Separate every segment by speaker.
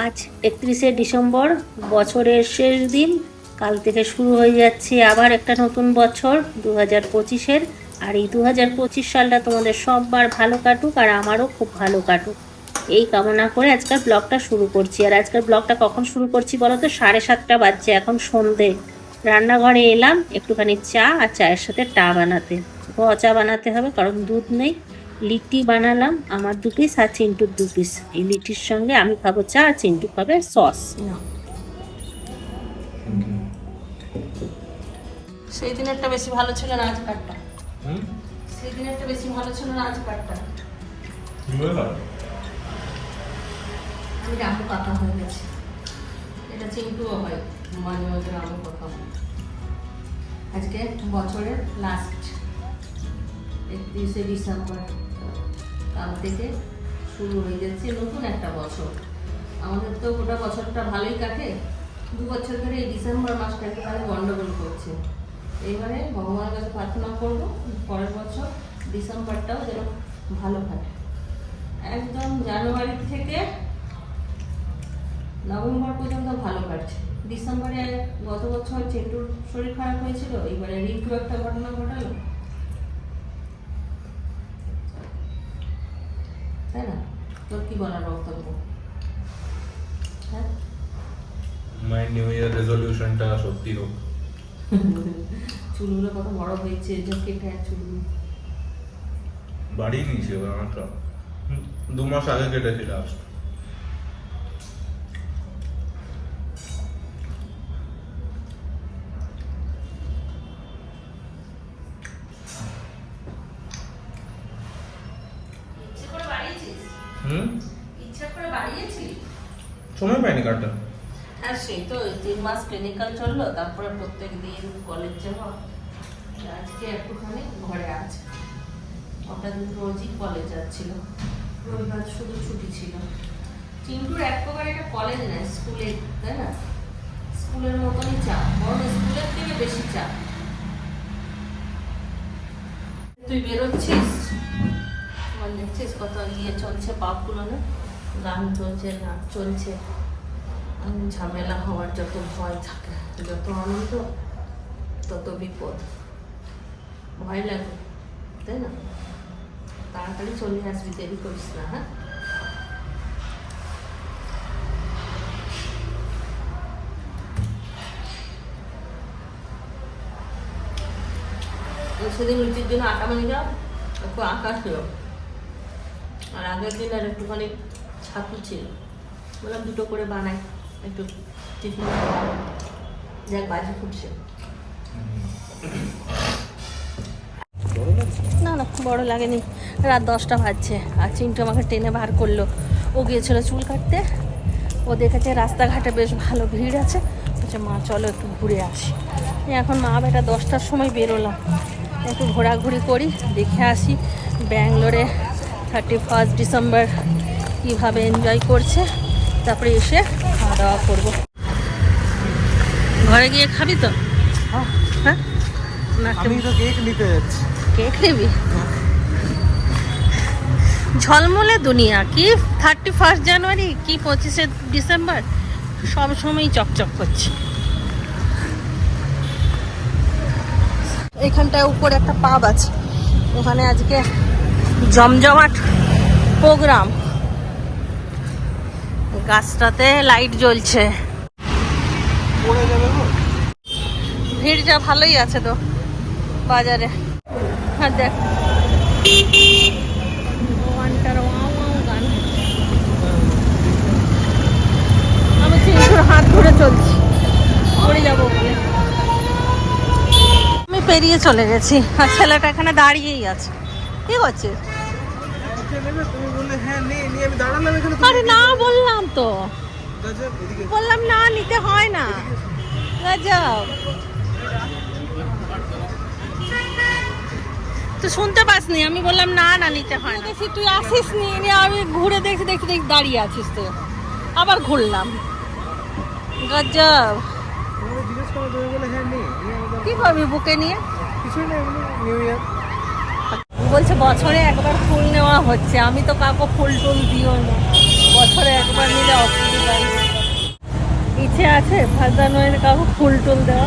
Speaker 1: আজ একত্রিশে ডিসেম্বর, বছরের শেষ দিন। কাল থেকে শুরু হয়ে যাচ্ছে আবার একটা নতুন বছর দু হাজার পঁচিশের। আর এই দু হাজার পঁচিশ সালটা তোমাদের সববার ভালো কাটুক আর আমারও খুব ভালো কাটুক। এই কামনা করে আজকাল ব্লগটা শুরু করছি। আর আজকাল ব্লগটা কখন শুরু করছি বলো তো? সাড়ে সাতটা বাজছে, এখন সন্ধে। রান্নাঘরে এলাম, একটুখানি চা আর চায়ের সাথে টা বানাতে। গ চা বানাতে হবে, কারণ দুধ নেই। লিট্টি বানালাম আমার দু পিস আর চিন্টুর দু পিস এই লিট্টির সঙ্গে আমি খাব চা আর চিন্টু খাবে সস সেই দিনেরটা বেশি ভালো ছিল না আজ কাটটা সেই দিনেরটা বেশি ভালো ছিল না আজ কাটটা আমি রামু কাকা হয়ে গেছি। এটা চিন্টুও হয় মাঝে মাঝে রামু হয়। আজকে বছরের লাস্ট একত্রিশে ডিসেম্বর। কাল থেকে শুরু হয়ে যাচ্ছে নতুন একটা বছর। আমাদের তো গোটা বছরটা ভালোই কাটে। দু বছর ধরে এই ডিসেম্বর মাসটাকে একটুখানি গন্ডগোল করছে। এবারে ভগবানের কাছে প্রার্থনা করব, পরের বছর ডিসেম্বরটাও যেন ভালো কাটে। একদম জানুয়ারি থেকে নভেম্বর পর্যন্ত ভালো কাটছে। ডিসেম্বরে গত বছর চেটুর শরীর খারাপ হয়েছিল, এবারে রিঙ্কু একটা ঘটনা ঘটালো। তাই না? তোর কি বলার বক্তব্য? হ্যাঁ?
Speaker 2: মাই নিউ ইয়ার রেজলিউশনটা সত্যি হোক।
Speaker 1: চুলগুলো কত বড় হয়েছে জ্যাকেট আর চুল
Speaker 2: বাড়িয়ে নিয়েছে হুম, দু মাস আগে কেটেছে লাস্ট সময় পাইনি কাটটা
Speaker 1: হ্যাঁ সেই তো তিন মাস ক্লিনিক্যাল চলল তারপরে প্রত্যেক দিন কলেজ যাওয়া। আজকে একটুখানি ঘরে আছে। ওটা রোজই কলেজ যাচ্ছিল। রবিবার শুধু ছুটি ছিল। চিন্টুর এক প্রকার একটা কলেজ নেয় স্কুলে তাই না? স্কুলের মতনই চাপ বরং স্কুলের থেকে বেশি চাপ। তুই বেরোচ্ছিস? দেখছিস কত ইয়ে চলছে পাপগুলো না গান চলছে, নাচ চলছে। ঝামেলা হওয়ার যত ভয় থাকে, যত আনন্দ, তত বিপদ। ভয় লাগে, তাই না? তাড়াতাড়ি চলে আসবি, দেরি করিস না হ্যাঁ? সেদিন লুচির জন্য আটা মানে যাও একটু আঁকা ছিল আর আগের দিন আর একটুখানি ছাতু ছিল। বললাম, দুটো করে বানাই, একটু টিফিন যাক, বাজি ফুটছে। না না, বড় লাগেনি। রাত দশটা বাজছে, আর চিন্টু আমাকে টেনে বার করল। ও গিয়েছিল চুল কাটতে। ও দেখেছে রাস্তাঘাটে বেশ ভালো ভিড় আছে। বলছে, মা, চলো একটু ঘুরে আসি। এখন মা বেটা দশটার সময় বেরোলাম। একটু ঘোরাঘুরি করি, দেখে আসি। ব্যাঙ্গালোরে থার্টি ফার্স্ট ডিসেম্বর কীভাবে এনজয় করছে তারপরে এসে খাওয়া দাওয়া করব। ঘরে গিয়ে খাবি তো? হ্যাঁ।
Speaker 3: আমি তো কেক নিতে যাচ্ছি।
Speaker 1: কেক নিবি? ঝলমলে দুনিয়া কি থার্টি ফার্স্ট জানুয়ারি কি পঁচিশে ডিসেম্বর সব সময় চকচক করছে। এখানটায় উপরে একটা পাব আছে। ওখানে আজকে জমজমাট প্রোগ্রাম গাছটাতে লাইট জ্বলছে।
Speaker 3: পড়ে যাবে গো
Speaker 1: ভিড় যা ভালোই আছে তো বাজারে আমি হাত ধরে চলছি। পড়ে যাব আমি পেরিয়ে চলে গেছি, আর ছেলেটা এখানে দাঁড়িয়েই আছে। কি করছিস?
Speaker 3: নেবে? তুমি বললে হ্যাঁ নে নিয়ে আমি দাঁড়ালাম এখানে
Speaker 1: আরে না বললাম তো। বললাম না নিতে হয় না। গজব তুই শুনতে পাসনি আমি বললাম না না নিতে হয় না। দেখি তুই আসিস নি? নিয়ে আমি ঘুরে দেখি দেখি দেখি দাঁড়িয়ে আছিস তো। আবার ঘুরলাম। গজব
Speaker 3: হ্যাঁ।
Speaker 1: কি করবি বুকে নিয়ে?
Speaker 3: কিছুই না এমনি নিউ ইয়ার
Speaker 1: বলছে, বছরে একবার ফুল নেওয়া হচ্ছে। আমি তো কাউকে ফুল টুল দিও না। বছরে একবার নিলে অসুবিধা। ইচ্ছে আছে নয় কাউকে ফুল টুল দেওয়া।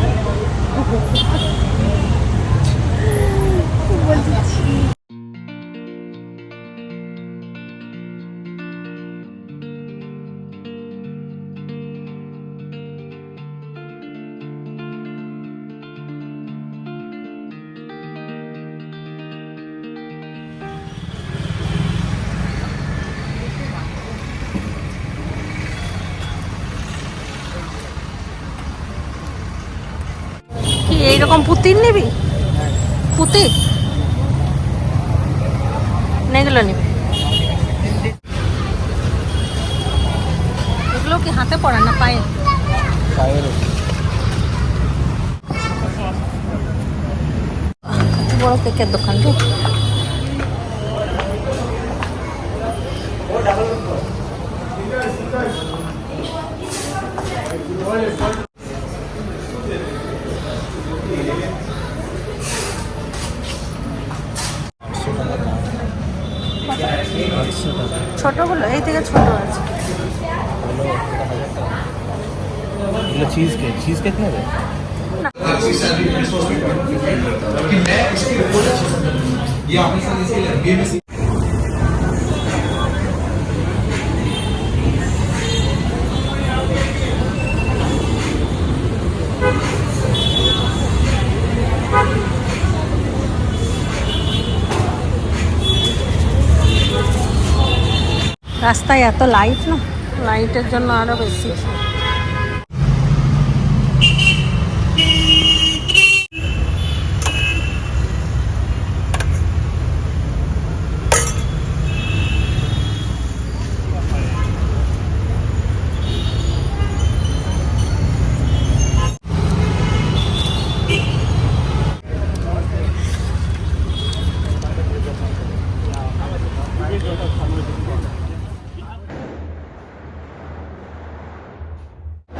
Speaker 1: বলছি কি এইরকম পুতির নিবি? পুতি? এগুলো নিবি। এগুলো কি হাতে পড়ে না পায়ে? বড় কেকের দোকান রে। ছোটগুলো এই থেকে ছোট আছে।
Speaker 4: এগুলো চিজ কেক চিজ কেক নেবে?
Speaker 1: রাস্তায় এত লাইট না? লাইটের জন্য আরও বেশি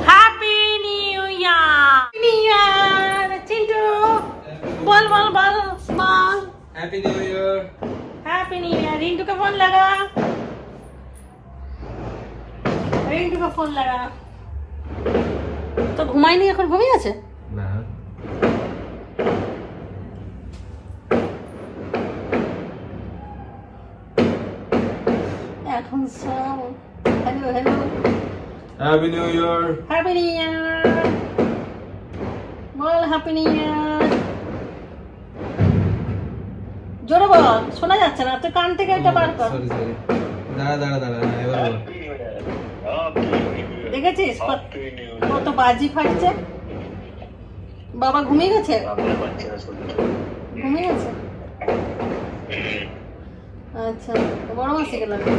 Speaker 1: happy new year new year Chintu বল বল বল small
Speaker 2: happy new year
Speaker 1: happy new year রিন্টুকে phone লাগা। রিন্টুকে ফোন লাগা। তো ঘুমাইনি এখন? ঘুমিয়ে আছে? এখন সব hello hello
Speaker 2: happy new year
Speaker 1: happy new year বল হ্যাপি নিউ ইয়ার জোরে বল শোনা যাচ্ছে না তুই কান থেকে এটা বার কর।
Speaker 2: সরি সরি দাঁড়া দাঁড়া দাঁড়া এবার বল।
Speaker 1: দেখেছিস কত- কত বাজি ফাটছে? বাবা ঘুমিয়ে গেছে? ঘুমিয়ে গেছে? আচ্ছা বড় মাসি গেল
Speaker 2: কি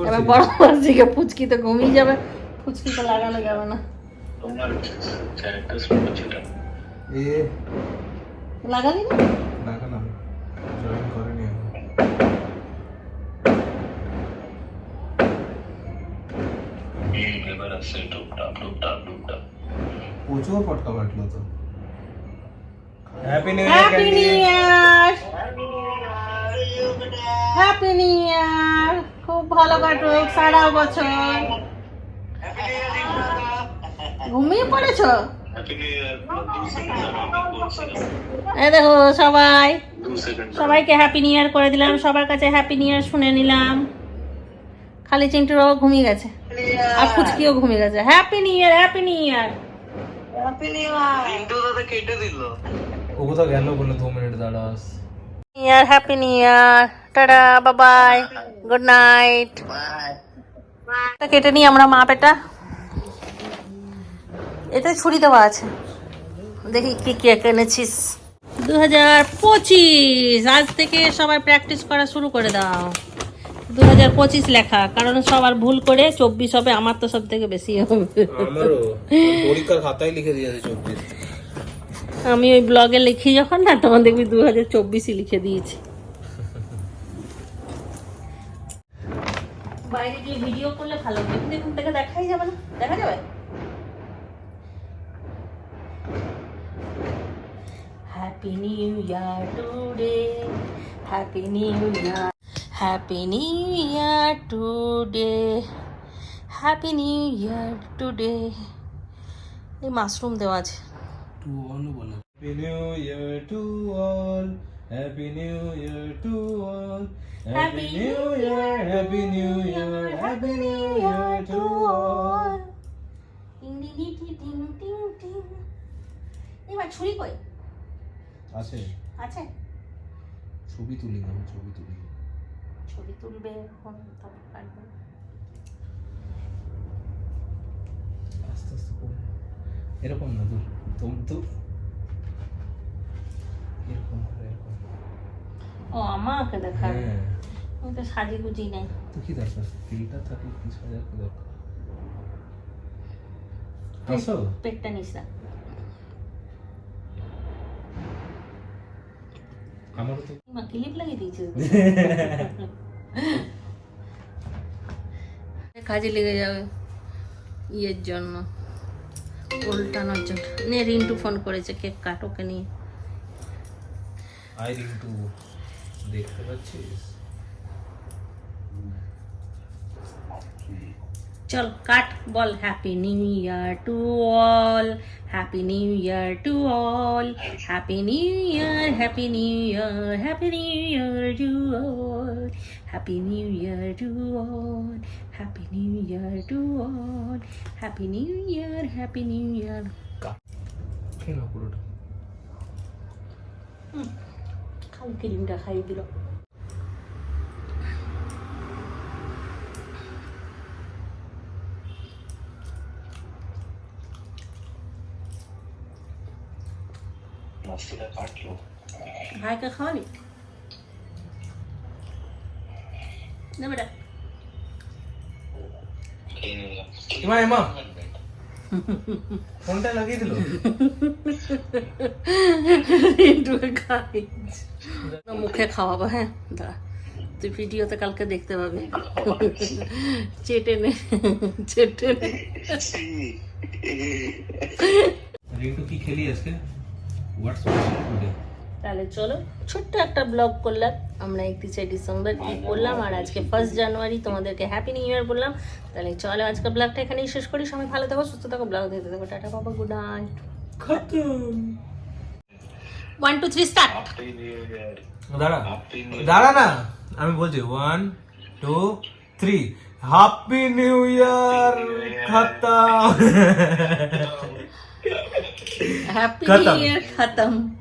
Speaker 1: এবার বড় মাসিকে ফুচকি তো ঘুমিয়ে যাবে ফুচকি তো লাগানো যাবে না।
Speaker 2: এ
Speaker 1: লাগালি না?
Speaker 2: দেখা জয়েন করেনি এখন। প্রচুর পটকা ফাটলো তো। Happy new
Speaker 1: happy new year happy new year খুব ভালো কাটুক সারা বছর। ঘুমিয়ে পড়েছো? দেখো সবাই। সবাইকে হ্যাপি নিউ ইয়ার করে দিলাম। সবার কাছে হ্যাপি নিউ ইয়ার শুনে নিলাম। খালি চিন্টুর বাবা ঘুমিয়ে গেছে। আর ফুচকিও ঘুমিয়ে গেছে। Happy new year happy new year
Speaker 2: ও কোথাও গেল বলে দু minute দাঁড়াস।
Speaker 1: Year happy new year tata Babai good night কেটে নিই আমরা মা পেটা এতে ছুরি দেওয়া আছে। দেখি কি কি এনেছিস। দু হাজার পঁচিশ। আজ থেকে সবাই প্র্যাকটিস করা শুরু করে দাও। দু হাজার পঁচিশ লেখা কারণ সবার ভুল করে চব্বিশ হবে আমার তো সব থেকে বেশি হবে।
Speaker 2: পরীক্ষার খাতায় লিখে দিয়েছে চব্বিশ।
Speaker 1: আমি ওই ব্লগে লিখি যখন না তখন দেখবি দু হাজার চব্বিশই লিখে দিয়েছি। বাইরে গিয়ে ভিডিও করলে ভালো কিন্তু এখান থেকে দেখাই যাবে না? দেখা যাবে? Happy new year today happy new year happy new year today happy new year today এই মাশরুম দেওয়া আছে।
Speaker 4: টু
Speaker 2: অল বলে। Happy new year to all happy new year to all happy new year happy new year happy new year
Speaker 1: to all টিং টিং টিং টিং এবার ছুরি কই?
Speaker 2: আছে।
Speaker 1: আছে?
Speaker 2: ছবি তুলি না ছবি তুলি।
Speaker 1: ছবি তুলবে এখন তারপর কাটবে
Speaker 2: আস্তে আস্তে করে। এরকম না দূর। তুম তো এরকম করে এরকম
Speaker 1: ও আমাকে
Speaker 2: হ্যাঁ।
Speaker 1: আমি তো সাজি গুজি নাই।
Speaker 2: তো কি দরকার? ফিল্টার থাকলে কিছু হাজার কি দরকার? আসো।
Speaker 1: পেটটা নিস না।
Speaker 2: আমারও তো
Speaker 1: না ক্লিপ লাগিয়ে দিয়েছে। কাজে লেগে যাবে ইয়ের জন্য উল্টানোর জন্য। নে রিন্টু ফোন করেছে কেক কাটোকে নিয়ে।
Speaker 2: আই রিন্টু দেখতে পাচ্ছিস?
Speaker 1: চল কাট বল happy new year to all happy new year to all happy new year happy new year happy new year to all happy new year to all happy new year to all happy new year happy new year
Speaker 2: কেন পুরোটা।
Speaker 1: খালি ক্রিমটা খাইয়ে দিল। ভাইকে খাওয়ালি না বেটা
Speaker 2: এমা এমা ফোনটা লাগিয়ে দিল
Speaker 1: মুখে খাওয়াবো হ্যাঁ দাঁড়া তুই ভিডিওতে কালকে দেখতে পাবি চেটে নে চেটে নে
Speaker 2: রিন্টু কি খেলি আজকে
Speaker 1: তাহলে চলো ছোট্ট একটা ব্লগ করলাম। আমরা একত্রিশে ডিসেম্বর কি করলাম আর আজকে ফার্স্ট জানুয়ারি তোমাদেরকে হ্যাপি নিউ ইয়ার বললাম। তাহলে চলো আজকে ব্লগটা এখানেই শেষ করি। সবাই ভালো থাকো সুস্থ থাকো ব্লগ দেখতে থাকো। টাটা বাবা good night one two three start
Speaker 2: দাঁড়া। দাঁড়া না। আমি বলছি one two three happy new year খতম
Speaker 1: हैप्पी
Speaker 2: खत्म